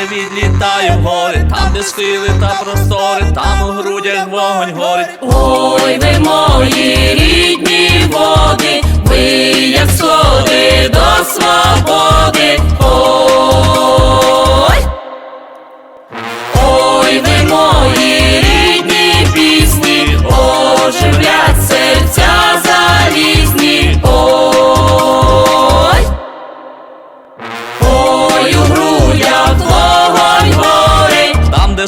серце відлітає в гори, там, де сили та простори, там у грудях вогонь горить. Ой, ви мої рідні води.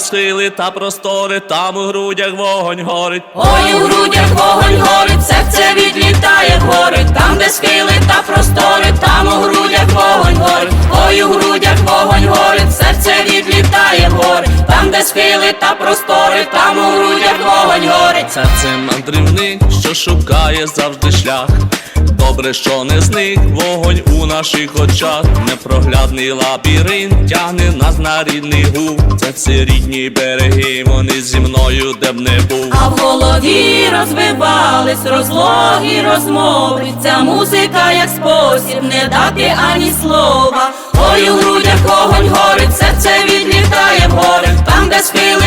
Схили та простори, там у грудях вогонь горить. Ой, у грудях вогонь горить, серце відлітає в гори, там, де схили та простори, там у грудях вогонь горить, ой, у грудях вогонь горить, серце відлітає в гори, там, де схили та простори, там у грудях вогонь горить. Серце мандрівник, що шукає завжди шлях. Добре, що не зник вогонь наших очах. Непроглядний лабіринт тягне нас на рідний гук. Це всі рідні береги, вони зі мною де б не був. А в голові розвивались розлогі розмови. Ця музика як спосіб не дати ані слова. Ой, у грудях вогонь горить, серце відлітає в гори, там, де схили